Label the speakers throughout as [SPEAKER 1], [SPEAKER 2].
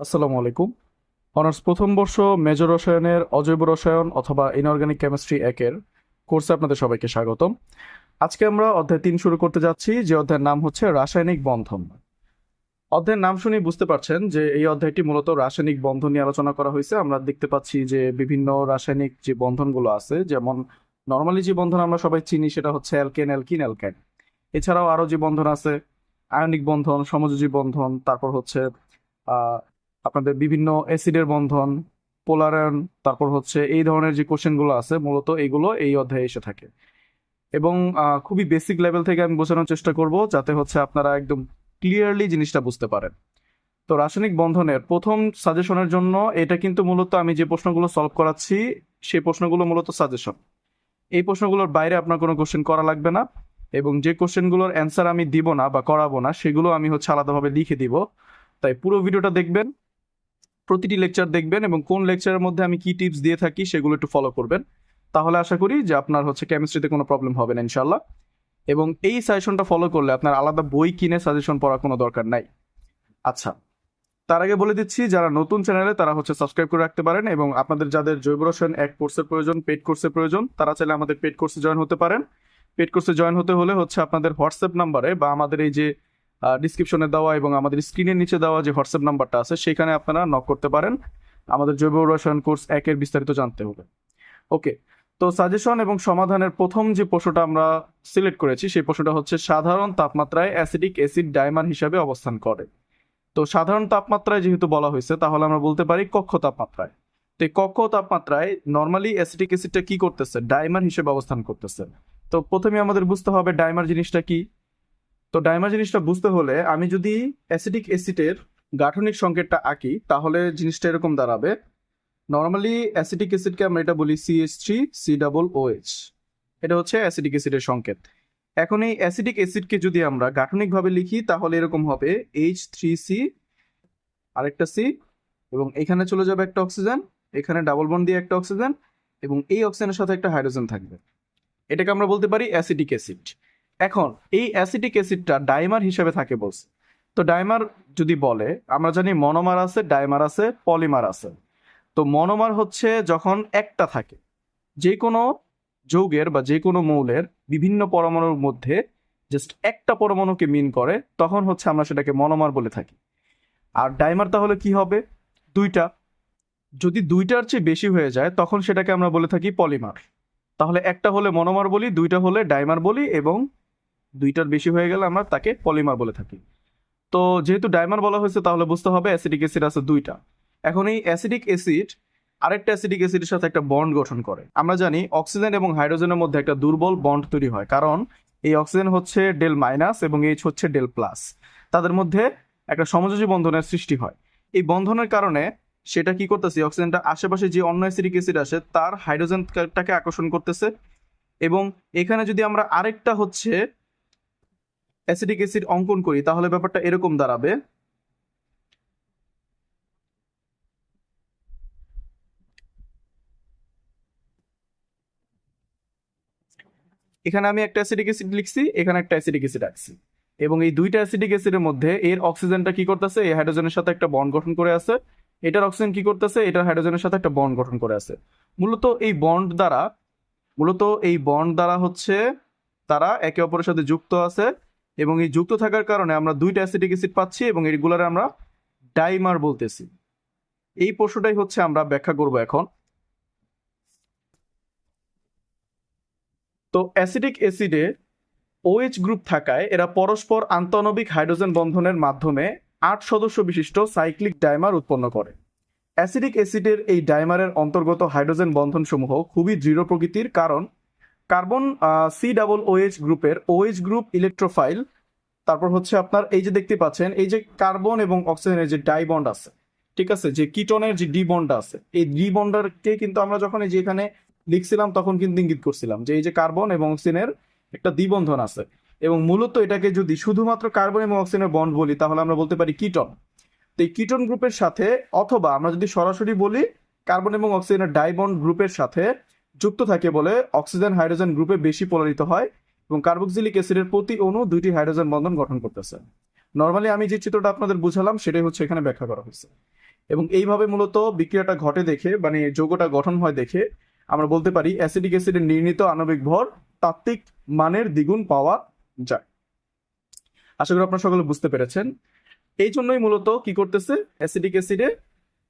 [SPEAKER 1] আসসালামু আলাইকুম। অনার্স প্রথম বর্ষ মেজর রসায়নের অজৈব রসায়ন অথবা ইনঅর্গানিক কেমিস্ট্রি একের কোর্সে আপনাদের সবাইকে স্বাগতম। আজকে আমরা অধ্যায় তিন শুরু করতে যাচ্ছি, যে অধ্যায়ের নাম হচ্ছে রাসায়নিক বন্ধন। অধ্যায়ের নাম শুনে বুঝতে পারছেন যে এই অধ্যায়টি মূলত রাসায়নিক বন্ধন নিয়ে আলোচনা করা হয়েছে। আমরা দেখতে পাচ্ছি যে বিভিন্ন রাসায়নিক যে বন্ধনগুলো আছে, যেমন নর্মালি যে বন্ধন আমরা সবাই চিনি সেটা হচ্ছে অ্যালকেন, অ্যালকিন অ্যালকাইন এছাড়াও আরও যে বন্ধন আছে, আয়নিক বন্ধন, সমযোজী বন্ধন, তারপর হচ্ছে আপনাদের বিভিন্ন অ্যাসিডের বন্ধন পোলারায়ন তারপর হচ্ছে এই ধরনের যে কোশ্চেনগুলো আছে, মূলত এইগুলো এই অধ্যায়ে এসে থাকে। এবং খুবই বেসিক লেভেল থেকে আমি বোঝানোর চেষ্টা করব যাতে হচ্ছে আপনারা একদম ক্লিয়ারলি জিনিসটা বুঝতে পারেন। তো রাসায়নিক বন্ধনের প্রথম সাজেশনের জন্য এটা কিন্তু মূলত আমি যে প্রশ্নগুলো সলভ করাচ্ছি সেই প্রশ্নগুলো মূলত সাজেশন এই প্রশ্নগুলোর বাইরে আপনার কোনো কোশ্চেন করা লাগবে না এবং যে কোশ্চেনগুলোর অ্যান্সার আমি দিব না বা করাবো না, সেগুলো আমি হচ্ছে আলাদাভাবে লিখে দিব। তাই পুরো ভিডিওটা দেখবেন প্রতিটি লেকচার দেখবেন এবং কোন লেকচারের মধ্যে আমি কি টিপস দিয়ে থাকি সেগুলো একটু ফলো করবেন। তাহলে আশা করি যে আপনার হচ্ছে কেমিস্ট্রিতে কোনো প্রবলেম হবে না ইনশাল্লাহ এবং এই সাজেশনটা ফলো করলে আপনার আলাদা বই কিনে সাজেশন পড়ার কোনো দরকার নাই। আচ্ছা তার আগে বলে দিচ্ছি, যারা নতুন চ্যানেলে তারা হচ্ছে সাবস্ক্রাইব করে রাখতে পারেন এবং আপনাদের যাদের জৈব রসায়ন এক কোর্সের প্রয়োজন পেড কোর্সের প্রয়োজন, তারা চাইলে আমাদের পেড কোর্সে জয়েন হতে পারেন। পেড কোর্সে জয়েন হতে হলে হচ্ছে আপনাদের হোয়াটসঅ্যাপ নাম্বারে বা আমাদের এই যে ডিসক্রিপশনে দেওয়া এবং আমাদের স্ক্রিনের নিচে দেওয়া যে হোয়াটসঅ্যাপ নাম্বারটা আছে, সেখানে আপনারা নক করতে পারেন। আমাদের জৈব রসায়ন কোর্স একের বিস্তারিত জানতে হবে। ওকে তো সাজেশন এবং সমাধানের প্রথম যে প্রশ্নটা আমরা সিলেক্ট করেছি, সেই প্রশ্নটা হচ্ছে, সাধারণ তাপমাত্রায় অ্যাসিডিক অ্যাসিড ডাইমার হিসাবে অবস্থান করে। তো সাধারণ তাপমাত্রায় যেহেতু বলা হয়েছে, তাহলে আমরা বলতে পারি কক্ষ তাপমাত্রায়। তো এই কক্ষ তাপমাত্রায় নর্মালি অ্যাসিডিক অ্যাসিডটা কি করতেছে? ডাইমার হিসেবে অবস্থান করতেছে। তো প্রথমে আমাদের বুঝতে হবে ডাইমার জিনিসটা কি? তো ডাইমার জিনিসটা বুঝতে হলে আমি যদি অ্যাসিডিক অ্যাসিডের গাঠনিক সংকেতটা আঁকি, তাহলে জিনিসটা এরকম দাঁড়াবে। নর্মালি অ্যাসিডিক অ্যাসিডকে আমরা এটা বলি CH three C double OH এটা হচ্ছে অ্যাসিডিক অ্যাসিডের সংকেত। এখন এই অ্যাসিডিক অ্যাসিডকে যদি আমরা গাঠনিকভাবে লিখি, তাহলে এরকম হবে এইচ থ্রি সি আরেকটা সি এবং এখানে চলে যাবে একটা অক্সিজেন এখানে ডাবল বন্ড দিয়ে একটা অক্সিজেন এবং এই অক্সিজেনের সাথে একটা হাইড্রোজেন থাকবে। এটাকে আমরা বলতে পারি অ্যাসিডিক অ্যাসিড এখন এই অ্যাসিডিক অ্যাসিডটা ডাইমার হিসেবে থাকে বলছে। তো ডাইমার যদি বলে, আমরা জানি মনোমার আছে, ডাইমার আছে, পলিমার আছে। তো মনোমার হচ্ছে যখন একটা থাকে যে কোনো যৌগের বা যে কোনো মৌলের বিভিন্ন পরমাণুর মধ্যে জাস্ট একটা পরমাণুকে মিন করে, তখন হচ্ছে আমরা সেটাকে মনোমার বলে থাকি। আর ডাইমার তাহলে কি হবে? দুইটা। যদি দুইটার চেয়ে বেশি হয়ে যায়, তখন সেটাকে আমরা বলে থাকি পলিমার। তাহলে একটা হলে মনোমার বলি, দুইটা হলে ডাইমার বলি এবং দুইটার বেশি হয়ে গেলে আমরা তাকে পলিমার বলে থাকি। তো যেহেতু ডাইমার বলা হয়েছে, তাহলে বুঝতে হবে অ্যাসিডিক অ্যাসিড আছে দুইটা। এখন এই অ্যাসিডিক অ্যাসিড আরেকটা অ্যাসিডিক অ্যাসিডের সাথে একটা বন্ড গঠন করে। আমরা জানি অক্সিজেন এবং হাইড্রোজেনের মধ্যে একটা দুর্বল বন্ড তৈরি হয়, কারণ এই অক্সিজেন হচ্ছে ডেল মাইনাস এবং এইচ হচ্ছে ডেল প্লাস। তাদের মধ্যে একটা সমযোজী বন্ধনের সৃষ্টি হয়। এই বন্ধনের কারণে সেটা কি করতেছে, অক্সিজেনটা আশেপাশে যে অন্য অ্যাসিডিক অ্যাসিড আসে, তার হাইড্রোজেনটাকে আকর্ষণ করতেছে। এবং এখানে যদি আমরা আরেকটা হচ্ছে অ্যাসিডিক অ্যাসিড অঙ্কন করি, তাহলে ব্যাপারটা এরকম দাঁড়াবে। এখানে আমি একটা অ্যাসিডিক অ্যাসিড লিখছি, এখানে একটা অ্যাসিডিক অ্যাসিড রাখছি এবং এই দুইটা অ্যাসিডিক অ্যাসিডের মধ্যে এর অক্সিজেনটা কি করতেছে? এই হাইড্রোজেনের সাথে একটা বন্ড গঠন করে আছে। এটার অক্সিজেন কি করতেছে? এটার হাইড্রোজেনের সাথে একটা বন্ড গঠন করে আছে। মূলত এই বন্ড দ্বারা, মূলত এই বন্ড দ্বারা হচ্ছে তারা একে অপরের সাথে যুক্ত আছে। এবং এই যুক্ত থাকার কারণে আমরা দুইটা অ্যাসিডিক অ্যাসিড পাচ্ছি এবং এগুলারে আমরা ডাইমার বলতেছি। এই প্রশ্নটাই হচ্ছে আমরা ব্যাখ্যা করব এখন। তো অ্যাসিডিক অ্যাসিডে ওএইচ গ্রুপ থাকায় এরা পরস্পর আন্তঃনবিক হাইড্রোজেন বন্ধনের মাধ্যমে আট সদস্য বিশিষ্ট সাইক্লিক ডাইমার উৎপন্ন করে। অ্যাসিডিক অ্যাসিডের এই ডাইমারের অন্তর্গত হাইড্রোজেন বন্ধনসমূহ খুবই দৃঢ় প্রকৃতির কারণ কার্বন সি ডাবল ওএইচ গ্রুপের ওএইচ গ্রুপ ইলেকট্রোফাইল তারপর হচ্ছে আপনার এই যে দেখতে পাচ্ছেন, এই যে কার্বন এবং অক্সিজেনের যে ডাই বন্ড আছে, ঠিক আছে? যে কিটনের যে ডি বন্ড আছে, এই ডি বন্ডারকে কিন্তু আমরা যখন এই যে এখানে লিখছিলাম, তখন কিন্তু ইঙ্গিত করছিলাম যে এই যে কার্বন এবং অক্সিজেনের একটা দ্বিবন্ধন আছে। এবং মূলত এটাকে যদি শুধুমাত্র কার্বন এবং অক্সিজেনের বন্ড বলি, তাহলে আমরা বলতে পারি কিটন। তো এই কিটন গ্রুপের সাথে, অথবা আমরা যদি সরাসরি বলি, কার্বন এবং অক্সিজেনের ডাইবন্ড গ্রুপের সাথে যুক্ত থাকে বলে অক্সিজেন হাইড্রোজেন গ্রুপে বেশি পোলারিত হয় এবং কার্বক্সিলিক অ্যাসিডের প্রতি অণু দুইটি হাইড্রোজেন বন্ধন গঠন করতেছে। নর্মালি আমি যে চিত্রটা আপনাদের বুঝালাম, সেটাই হচ্ছে এখানে ব্যাখ্যা করা হয়েছে। এবং এইভাবে মূলত বিক্রিয়াটা ঘটে দেখে মানে যৌগটা গঠন হয় দেখে, আমরা বলতে পারি অ্যাসিডিক অ্যাসিডের নির্ণীত আণবিক ভর তাত্ত্বিক মানের দ্বিগুণ পাওয়া যায়। আশা করি আপনারা সকলে বুঝতে পেরেছেন। এই জন্যই মূলত কি করতেছে? অ্যাসিডিক অ্যাসিডে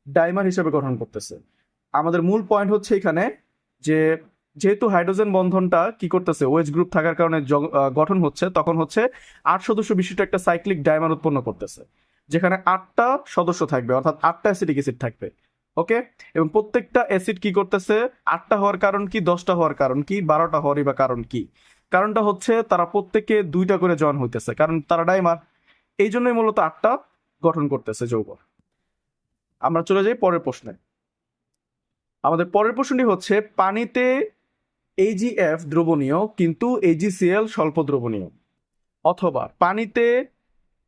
[SPEAKER 1] ডাইমার হিসেবে গঠন করতেছে। আমাদের মূল পয়েন্ট হচ্ছে এখানে যে যেহেতু হাইড্রোজেন বন্ধনটা কি করতেছে ওয়েজ গ্রুপ থাকার কারণে গঠন হচ্ছে, তখন হচ্ছে আট সদস্য বিশিষ্ট একটা সাইক্লিক ডাইমার উৎপন্ন করতেছে, যেখানে আটটা সদস্য থাকবে, অর্থাৎ আটটা অ্যাসিডিক অ্যাসিড থাকবে, ওকে? এবং প্রত্যেকটা অ্যাসিড কি করতেছে, আটটা হওয়ার কারণ কি, দশটা হওয়ার কারণ কি, বারোটা হওয়ারই বা কারণ কি? কারণটা হচ্ছে তারা প্রত্যেকে দুইটা করে জয়েন হইতেছে, কারণ তারা ডাইমার এই জন্যই মূলত আটটা গঠন করতেছে যৌগ। আমরা চলে যাই পরের প্রশ্নে। আমাদের পরের প্রশ্নটি হচ্ছে, পানিতে এইজিএফ দ্রবণীয়, কিন্তু এইজিসিএল স্বল্প দ্রবণীয়। অথবা, পানিতে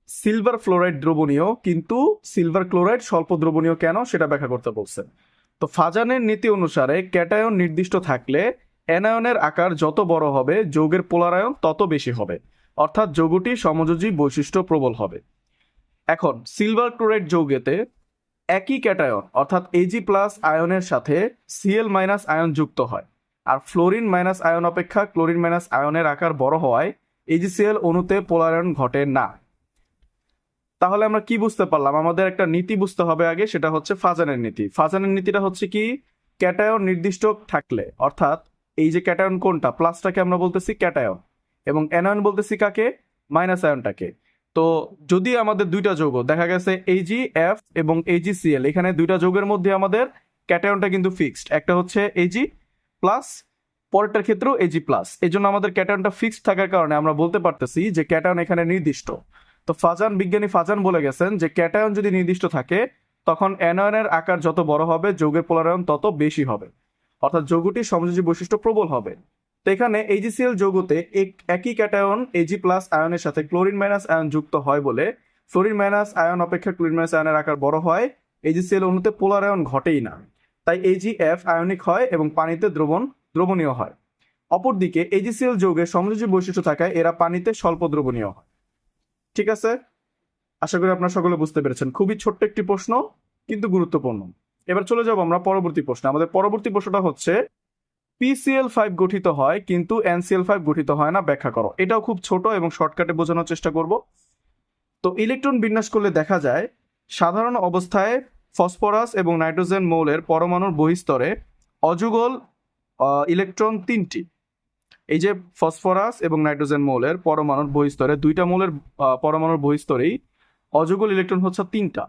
[SPEAKER 1] সিলভার ফ্লোরাইড দ্রবণীয়, কিন্তু সিলভার ক্লোরাইড স্বল্প দ্রবণীয় কেন, সেটা ব্যাখ্যা করতে বলছে। তো ফাজানের নীতি অনুসারে ক্যাটায়ন নির্দিষ্ট থাকলে অ্যানায়নের আকার যত বড় হবে, যৌগের পোলারায়ন তত বেশি হবে। অর্থাৎ যৌগটি সমযোজী বৈশিষ্ট্য প্রবল হবে। এখন, সিলভার ক্লোরাইড যৌগেতে একই ক্যাটায়ন, অর্থাৎ এজি প্লাস আয়নের সাথে সিএল মাইনাস আয়ন যুক্ত হয়। আর ফ্লোরিন মাইনাস আয়ন অপেক্ষা ক্লোরিন মাইনাস আয়নের আকার বড় হওয়ায় এজিসিএল অণুতে পোলারায়ন ঘটে না। তাহলে আমরা কি বুঝতে পারলাম? আমাদের একটা নীতি বুঝতে হবে আগে, সেটা হচ্ছে ফাজানের নীতি। ফাজানের নীতিটা হচ্ছে কি? ক্যাটায়ন নির্দিষ্ট থাকলে, অর্থাৎ এই যে ক্যাটায়ন কোনটা? প্লাসটাকে আমরা বলতেছি ক্যাটায়ন এবং অ্যানায়ন বলতেছি কাকে? মাইনাস আয়নটাকে তো যদি আমাদের দুইটা যৌগ, দেখা গেছে এইজি এফ এবং এইজি সিএল এখানে দুইটা যৌগের মধ্যে আমাদের ক্যাটায়নটা কিন্তু ফিক্সড একটা হচ্ছে এজি প্লাস পরেরটার ক্ষেত্রেও এজি প্লাস এই জন্য আমাদের ক্যাটায়নটা ফিক্সড থাকার কারণে আমরা বলতে পারতেছি যে ক্যাটায়ন এখানে নির্দিষ্ট। তো ফাজান, বিজ্ঞানী ফাজান বলে গেছেন যে ক্যাটায়ন যদি নির্দিষ্ট থাকে, তখন অ্যানায়নের আকার যত বড় হবে, যৌগের পোলারায়ন তত বেশি হবে। অর্থাৎ যৌগটি সমযোজী বৈশিষ্ট্য প্রবল হবে। তো এখানে এইজিসিএল যৌগতে এক- একই ক্যাটায়ন এজি প্লাস আয়নের সাথে ক্লোরিন মাইনাস আয়ন যুক্ত হয় বলে ফ্লোরিন মাইনাস আয়ন অপেক্ষা ক্লোরিন মাইনাস আয়নের আকার বড় হয়। এইজিসিএল অণুতে পোলারায়ন ঘটেই না, তাই এজিএফ আয়নিক হয় এবং পানিতে দ্রবণ, দ্রবণীয় হয়। অপরদিকে এজিসিএল যৌগের সমযোজী বৈশিষ্ট্য থাকায় এরা পানিতে স্বল্প দ্রবণীয় হয়। ঠিক আছে? আশা করি আপনারা সকলে বুঝতে পেরেছেন। খুবই ছোট্ট একটি প্রশ্ন, কিন্তু গুরুত্বপূর্ণ। এবার চলে যাব আমরা পরবর্তী প্রশ্ন। আমাদের পরবর্তী প্রশ্নটা হচ্ছে পিসিএল ফাইভ গঠিত হয়, কিন্তু এনসিএল ফাইভ গঠিত হয় না, ব্যাখ্যা করো। এটাও খুব ছোট এবং শর্টকাটে বোঝানোর চেষ্টা করব। তো ইলেকট্রন বিন্যাস করলে দেখা যায়, সাধারণ অবস্থায় ফসফরাস এবং নাইট্রোজেন মৌলের পরমাণুর বহিস্তরে অযুগল ইলেকট্রন তিনটি। এই যে ফসফরাস এবং নাইট্রোজেন মৌলের পরমাণুর বহিস্তরে, দুইটা মৌলের পরমাণুর বহিস্তরেই অযুগল ইলেকট্রন হচ্ছে তিনটা।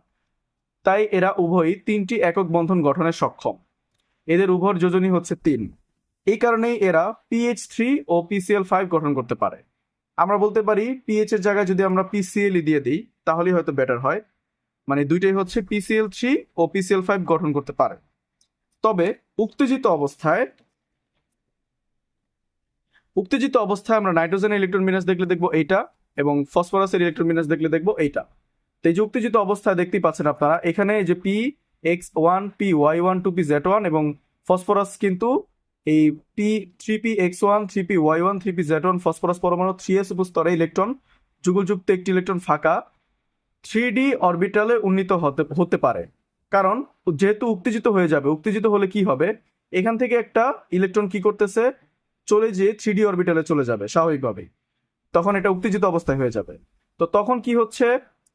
[SPEAKER 1] তাই এরা উভয়ই তিনটি একক বন্ধন গঠনে সক্ষম। এদের উভয় যোজনী হচ্ছে তিন। এই কারণেই এরা পিএইচ থ্রি ও পিসিএল ফাইভ গঠন করতে পারে। আমরা বলতে পারি পিএইচ এর জায়গায় যদি আমরা পিসিএল দিয়ে দিই, তাহলেই হয়তো বেটার হয়। মানে দুইটাই হচ্ছে পিসিএল থ্রি ও পিসিএল ফাইভ গঠন করতে পারে। তবে উত্তেজিত অবস্থায় উত্তেজিত অবস্থায় আমরা নাইট্রোজেন ইলেকট্রন বিন্যাস দেখলে দেখব এইটা এবং ফসফরাসের ইলেকট্রন বিন্যাস দেখলে দেখব এইটা। তো এই যে উত্তেজিত অবস্থায় দেখতেই পাচ্ছেন আপনারা, এখানে যে P X one P Y one two P Z one এবং ফসফরাস কিন্তু এই P three P X one three P Y one three P Z one phosphorus পরমাণু থ্রি এস উপস্তরে ইলেকট্রন যুগলযুক্ত একটি ইলেকট্রন ফাঁকা থ্রি ডি অরবিটালে উন্নীত হতে হতে পারে। কারণ যেহেতু উত্তেজিত হয়ে যাবে, উত্তেজিত হলে কি হবে? এখান থেকে একটা ইলেকট্রন কি করতেছে? চলে যেয়ে থ্রি ডি অরবিটালে চলে যাবে, স্বাভাবিকভাবেই। তখন এটা উত্তেজিত অবস্থায় হয়ে যাবে। তো তখন কি হচ্ছে?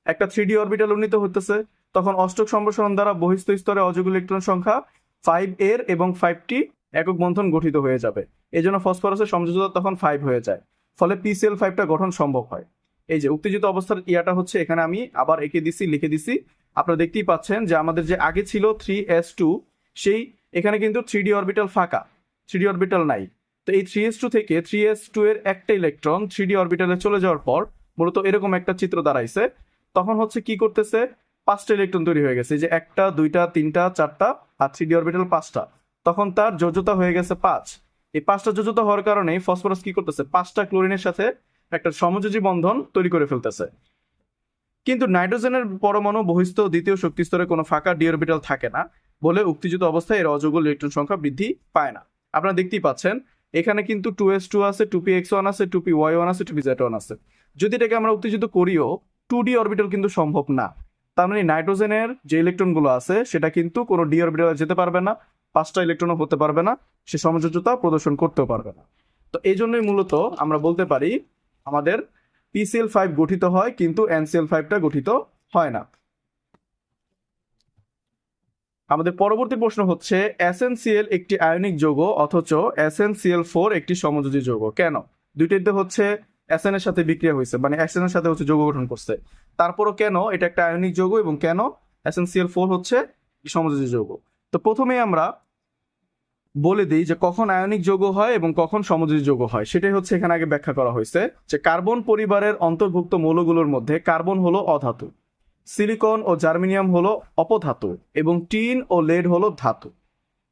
[SPEAKER 1] একটা থ্রি ডি অরবিটাল উন্নীত হতেছে তখন অষ্টক সম্প্রসারণ দ্বারা বহিস্থ স্তরে অযোগ্য ইলেকট্রন সংখ্যা ফাইভ এর এবং ফাইভটি একক বন্ধন গঠিত হয়ে যাবে। এই জন্য ফসফরাসের সমঝোতা তখন ফাইভ হয়ে যায়। ফলে পিসিএল ফাইভটা গঠন সম্ভব হয়। এই যে উত্তেজিত অবস্থার ইয়াটা হচ্ছে এখানে আমি আবার এঁকে দিছি, লিখে দিছি। আপনারা দেখতেই পাচ্ছেন যে আমাদের যে আগে ছিল থ্রি এস টু সেই এখানে কিন্তু থ্রি ডি অরবিটাল ফাঁকা থ্রি ডি অরবিটাল নাই। তো এই থ্রি এস টু থেকে থ্রি এস টু এর একটা ইলেকট্রন থ্রি ডি অরবিটালে চলে যাওয়ার পর মূলত এরকম একটা চিত্র দাঁড়াইছে। তখন হচ্ছে কি করতেছে? পাঁচটা ইলেকট্রন তৈরি হয়ে গেছে। যে একটা, দুইটা, তিনটা, চারটা আর থ্রি ডি অরবিটাল পাঁচটা। তখন তার যোজ্যতা হয়ে গেছে পাঁচ। এই পাঁচটা যোজ্যতা হওয়ার কারণে ফসফরাস কি করতেছে? পাঁচটা ক্লোরিনের সাথে একটা সমযোজী বন্ধন তৈরি করে ফেলতেছে। কিন্তু নাইট্রোজেনের পরমাণু বহিস্থ দ্বিতীয় শক্তি স্তরে কোনো ফাঁকা ডি অরবিটাল থাকে না বলে উত্তেজিত অবস্থায় এর অযোগ্য ইলেকট্রন সংখ্যা বৃদ্ধি পায় না। আপনারা দেখতেই পাচ্ছেন, এখানে কিন্তু টু এস টু আছে, টু পি এক্স ওয়ান আছে, টু পি ওয়াই ওয়ান আছে, টু পি জেড ওয়ান আছে। যদি এটাকে আমরা উত্তেজিত করিও, টু ডি অরবিটাল কিন্তু সম্ভব না। তার মানে নাইট্রোজেনের যে ইলেকট্রনগুলো আছে, সেটা কিন্তু কোনো ডি অরবিটালে যেতে পারবে না পাঁচটা ইলেকট্রনও হতে পারবে না, সে সমযোজ্যতা প্রদর্শন করতেও পারবে না। তো এই জন্যই মূলত আমরা বলতে পারি, আমাদের পিসিএল ফাইভ গঠিত হয় কিন্তু এনসিএল ফাইভটা গঠিত হয় না। আমাদের পরবর্তী প্রশ্ন হচ্ছে এসএনসিএল একটি আয়নিক যৌগ অথচ এসএনসিএল ফোর একটি সমযোজী যৌগ। কেন? দুইটিতে হচ্ছে এসএন এর সাথে বিক্রিয়া হয়েছে মানে এসএন এর সাথে হচ্ছে যৌগ গঠন করছে। তারপরও কেন এটা একটা আয়নিক যৌগ এবং কেন এসএনসিএল ফোর হচ্ছে সমযোজী যৌগ? তো প্রথমেই আমরা বলে দিই যে কখন আয়নিক যৌগ হয় এবং কখন সমযোজী যৌগ হয়। সেটাই হচ্ছে এখানে আগে ব্যাখ্যা করা হয়েছে যে কার্বন পরিবারের অন্তর্ভুক্ত মৌলগুলোর মধ্যে কার্বন হলো অধাতু, সিলিকন ও জার্মিনিয়াম হলো অপধাতু এবং টিন ও লেড হলো ধাতু।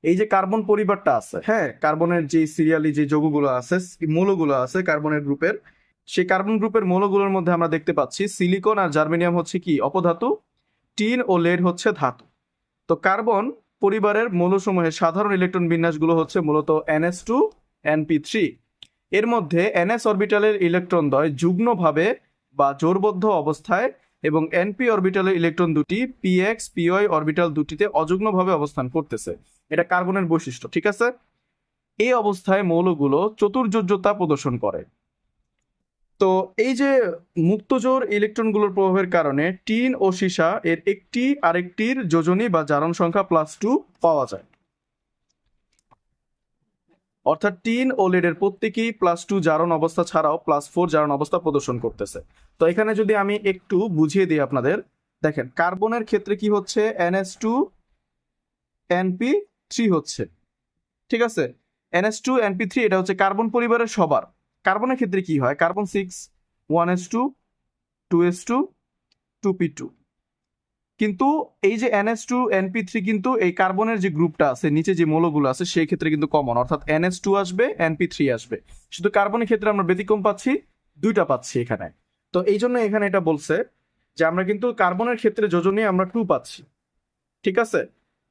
[SPEAKER 1] এই যে কার্বন পরিবারটা আছে হ্যাঁ কার্বনের যে সিরিয়ালি যে যৌগগুলো আছে মৌলগুলো আছে কার্বনের গ্রুপের, সেই কার্বন গ্রুপের মৌলগুলোর মধ্যে আমরা দেখতে পাচ্ছি সিলিকন আর জার্মেনিয়াম হচ্ছে কি? অপধাতু, টিন ও লেড হচ্ছে ধাতু। তো কার্বন পরিবারের মৌলসমূহের সাধারণ ইলেকট্রন বিন্যাসগুলো হচ্ছে মূলত এনএস টু এনপি থ্রি এর মধ্যে এনএস অরবিটালের ইলেকট্রন দ্বয় যুগ্মভাবে বা জোরবদ্ধ অবস্থায় এবং এনপি অরবিটালের ইলেকট্রন দুটি পিএক্স পিওয়াই অরবিটাল দুটিতে অযুগ্মভাবে অবস্থান করতেছে। এটা কার্বনের বৈশিষ্ট্য, ঠিক আছে? এই অবস্থায় মৌলগুলো চতুর্যোজ্যতা প্রদর্শন করে। তো এই যে মুক্তজোর ইলেকট্রনগুলোর প্রভাবের কারণে টিন ও সীসা এর একটি আরেকটির যোজনী বা জারণ সংখ্যা প্লাস টু পাওয়া যায়। অর্থাৎ টিন ও লেডের প্রত্যেকেই প্লাস টু জারণ অবস্থা ছাড়াও প্লাস ফোর জারণ অবস্থা প্রদর্শন করতেছে। তো এখানে যদি আমি একটু বুঝিয়ে দিই আপনাদের, দেখেন কার্বনের ক্ষেত্রে কি হচ্ছে? এনএস টু এনপি থ্রি হচ্ছে। ঠিক আছে? এনএস টু এনপি থ্রি এটা হচ্ছে কার্বন পরিবারের সবার। কার্বনের ক্ষেত্রে কি হয়? Carbon six, one S two two S two two P two. কিন্তু এই যে এনএস টু এনপি থ্রি কিন্তু এই কার্বনের যে গ্রুপটা আছে, নিচে যে মৌলগুলো আছে, সেই ক্ষেত্রে কিন্তু কমন। অর্থাৎ এনএস টু আসবে এনপি থ্রি আসবে। শুধু কার্বনের ক্ষেত্রে আমরা ব্যতিক্রম পাচ্ছি, দুইটা পাচ্ছি এখানে। তো এই জন্য এখানে এটা বলছে যে আমরা কিন্তু কার্বনের ক্ষেত্রে যোজনে আমরা টু পাচ্ছি। ঠিক আছে?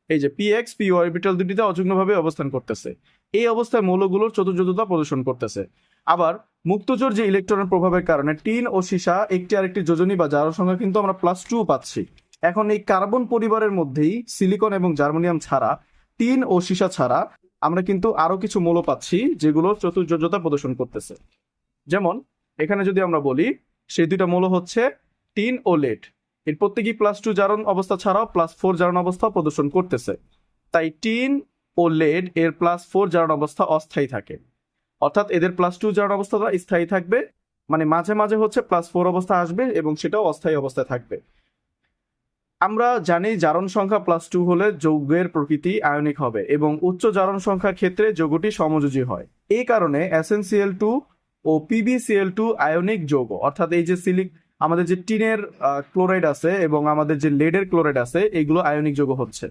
[SPEAKER 1] এই যে পি এক্স পি অরবিটাল দুটিতে অযুগ্মভাবে অবস্থান করতেছে। এই অবস্থায় মৌলগুলোর চতুর্যুততা প্রদর্শন করতেছে। আবার মুক্তজোর যে ইলেকট্রনের প্রভাবের কারণে টিন ও সীসা একটি আরেকটি যোজনী বা জারণ সংখ্যা কিন্তু আমরা প্লাস টু পাচ্ছি। এখন এই কার্বন পরিবারের মধ্যেই সিলিকন এবং জার্মানিয়াম ছাড়া, টিন ও সীসা ছাড়া আমরা কিন্তু আরও কিছু মৌল পাচ্ছি যেগুলো চতুর্যোজ্যতা প্রদর্শন করতেছে। যেমন, এখানে যদি আমরা বলি, সেই দুইটা মৌল হচ্ছে টিন ও লেড এর প্রত্যেকেই প্লাস টু জারণ অবস্থা ছাড়াও প্লাস ফোর জারণ অবস্থা প্রদর্শন করতেছে। তাই টিন ও লেড এর প্লাস ফোর জারণ অবস্থা অস্থায়ী থাকে। অর্থাৎ এদের প্লাস টু জারণ অবস্থাটা স্থায়ী থাকবে। মানে মাঝে মাঝে হচ্ছে প্লাস ফোর অবস্থা আসবে এবং সেটাও অস্থায়ী অবস্থায় থাকবে। আমরা জানি জারণ সংখ্যা প্লাস টু হলে যৌগের প্রকৃতি আয়নিক হবে এবং উচ্চ জারণ সংখ্যার ক্ষেত্রে যৌগটি সমযোজী হয়। এই কারণে এসএনসিএল টু ও পিবিসিএল টু আয়নিক যৌগ, অর্থাৎ এই যে সিলিক, আমাদের যে টিনের ক্লোরাইড আছে এবং আমাদের যে লেডের ক্লোরাইড আছে, এগুলো আয়নিক যৌগ হচ্ছে।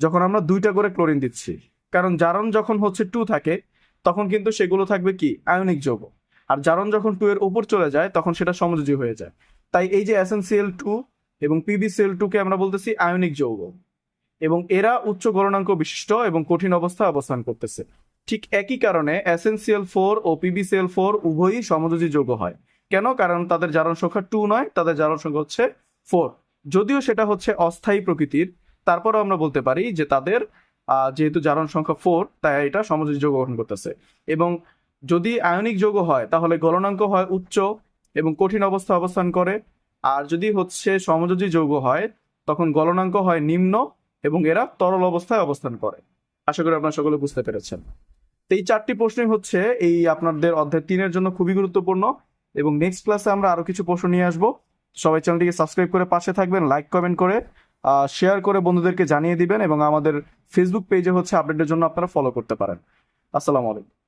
[SPEAKER 1] যখন আমরা দুইটা করে ক্লোরিন দিচ্ছি, কারণ জারণ যখন হচ্ছে টু থাকে তখন কিন্তু সেগুলো থাকবে কি? আয়নিক যৌগ। আর জারণ যখন টু এর উপর চলে যায়, তখন সেটা সমযোজী হয়ে যায়। তাই এই যে S N C L two এবং P B C L two কে আমরা বলতেছি আয়নিক যৌগ। এবং এরা উচ্চ গলনাঙ্ক বিশিষ্ট এবং কঠিন অবস্থায় অবস্থান করতেছে। ঠিক একই কারণে S N C L four ও P B C L four উভয়ই সমযোজী যৌগ হয়। কেন? কারণ তাদের জারণ সংখ্যা টু নয়, তাদের জারণ সংখ্যা হচ্ছে ফোর যদিও সেটা হচ্ছে অস্থায়ী প্রকৃতির, তারপরও আমরা বলতে পারি যে তাদের যেহেতু জারণ সংখ্যা ফোর তাই এটা সমযোজী যৌগ গঠন করতেছে। এবং যদি আয়নিক যৌগ হয়, তাহলে গলনাঙ্ক হয় উচ্চ এবং কঠিন অবস্থা অবস্থান করে। আর যদি হচ্ছে সমযোজী যৌগ হয়, তখন গলনাঙ্ক হয় নিম্ন এবং এরা তরল অবস্থায় অবস্থান করে। আশা করি আপনারা সকলে বুঝতে পেরেছেন। তো এই চারটি প্রশ্নই হচ্ছে এই আপনাদের অধ্যায় তিনের জন্য খুবই গুরুত্বপূর্ণ। এবং নেক্সট ক্লাসে আমরা আরও কিছু প্রশ্ন নিয়ে আসব। সবাই চ্যানেলটিকে সাবস্ক্রাইব করে পাশে থাকবেন লাইক কমেন্ট করে। শেয়ার করে বন্ধুদেরকে জানিয়ে দিবেন এবং আমাদের ফেসবুক পেজে হচ্ছে আপডেটের জন্য আপনারা ফলো করতে পারেন। আসসালামু আলাইকুম।